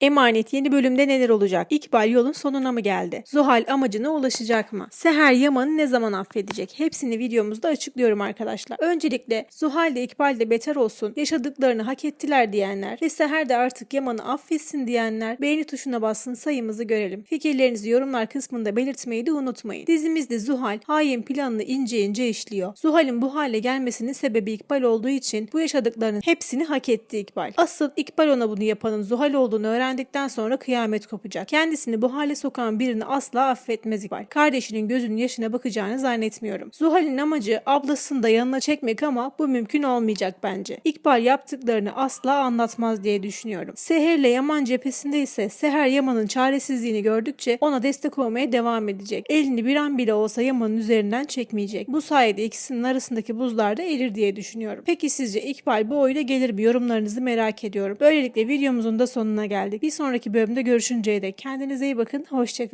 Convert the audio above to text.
Emanet yeni bölümde neler olacak? İkbal yolun sonuna mı geldi? Zuhal amacına ulaşacak mı? Seher Yaman'ı ne zaman affedecek? Hepsini videomuzda açıklıyorum arkadaşlar. Öncelikle Zuhal de İkbal de beter olsun, yaşadıklarını hak ettiler diyenler ve Seher de artık Yaman'ı affetsin diyenler beğeni tuşuna bassın sayımızı görelim. Fikirlerinizi yorumlar kısmında belirtmeyi de unutmayın. Dizimizde Zuhal hain planını ince ince işliyor. Zuhal'in bu hale gelmesinin sebebi İkbal olduğu için bu yaşadıklarının hepsini hak etti İkbal. Asıl İkbal ona bunu yapanın Zuhal olduğunu öğrendikten sonra kıyamet kopacak. Kendisini bu hale sokan birini asla affetmez İkbal. Kardeşinin gözünün yaşına bakacağını zannetmiyorum. Zuhal'in amacı ablasını da yanına çekmek ama bu mümkün olmayacak bence. İkbal yaptıklarını asla anlatmaz diye düşünüyorum. Seher'le Yaman cephesinde ise Seher Yaman'ın çaresizliğini gördükçe ona destek olmaya devam edecek. Elini bir an bile olsa Yaman'ın üzerinden çekmeyecek. Bu sayede ikisinin arasındaki buzlar da erir diye düşünüyorum. Peki sizce İkbal bu oyuna gelir mi? Yorumlarınızı merak ediyorum. Böylelikle videomuzun da sonuna geldik. Bir sonraki bölümde görüşünceye dek kendinize iyi bakın. Hoşçakalın.